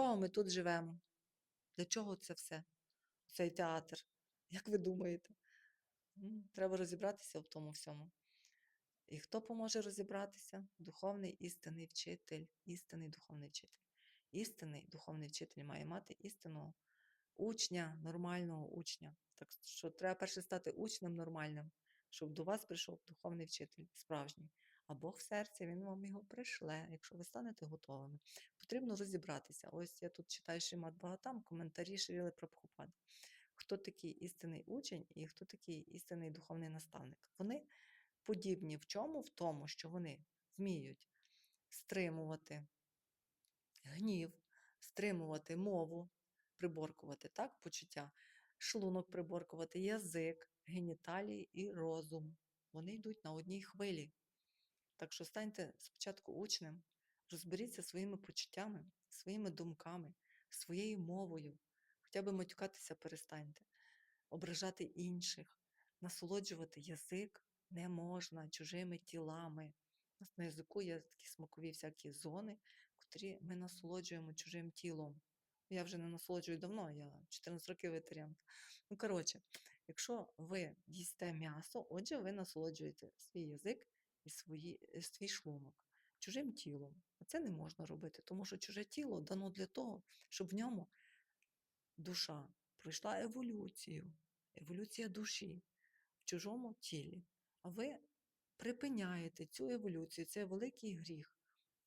чого ми тут живемо? Для чого це все? Цей театр? Як ви думаєте? Треба розібратися в тому всьому. І хто поможе розібратися? Духовний істинний вчитель, істинний духовний вчитель. Істинний духовний вчитель має мати істинного учня, нормального учня. Так що треба перше стати учнем нормальним, щоб до вас прийшов духовний вчитель, справжній. А Бог в серці, Він вам його пришле, якщо ви станете готовими. Потрібно розібратися. Ось я тут читаю Шимат Багатам, коментарі Шріли Прабхупади. Хто такий істинний учень і хто такий істинний духовний наставник? Вони подібні в чому? В тому, що вони вміють стримувати гнів, стримувати мову, приборкувати так, почуття, шлунок приборкувати, язик, геніталії і розум. Вони йдуть на одній хвилі. Так що станьте спочатку учнем, розберіться своїми почуттями, своїми думками, своєю мовою. Хоча б матюкатися перестаньте, ображати інших, насолоджувати язик не можна чужими тілами. У нас на язику є такі смакові всякі зони, котрі ми насолоджуємо чужим тілом. Я вже не насолоджую давно, я 14 років ветеринка. Ну, коротше, якщо ви їсте м'ясо, отже, ви насолоджуєте свій язик і свої, е, свій шлунок чужим тілом. А це не можна робити, тому що чуже тіло дано для того, щоб в ньому душа пройшла еволюцію, еволюція душі в чужому тілі. А ви припиняєте цю еволюцію, це великий гріх.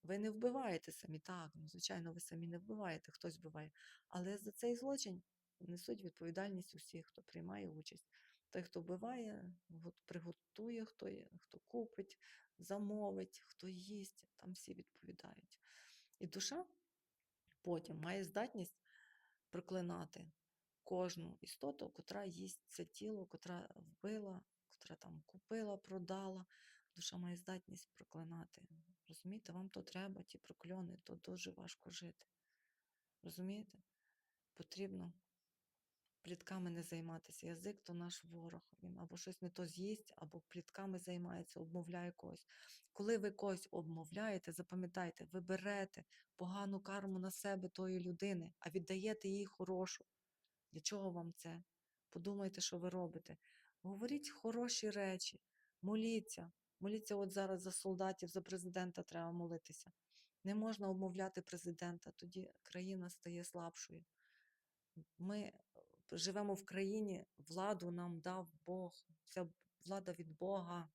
Ви не вбиваєте самі, так, ну, звичайно, ви самі не вбиваєте, хтось вбиває. Але за цей злочин несуть відповідальність усі, хто приймає участь. Той, хто вбиває, приготує, хто, є- хто купить, замовить, хто їсть, там всі відповідають. І душа потім має здатність проклинати кожну істоту, котра їсть це тіло, котра вбила, котра там купила, продала. Душа має здатність проклинати. Розумієте, вам то треба, ті прокльони, то дуже важко жити. Розумієте? Потрібно плітками не займатися. Язик то наш ворог. Він або щось не то з'їсть, або плітками займається, обмовляє когось. Коли ви когось обмовляєте, запам'ятайте, ви берете погану карму на себе тої людини, а віддаєте їй хорошу. Для чого вам це? Подумайте, що ви робите. Говоріть хороші речі, моліться. Моліться от зараз за солдатів, за президента треба молитися. Не можна обмовляти президента, тоді країна стає слабшою. Ми живемо в країні, владу нам дав Бог. Ця влада від Бога.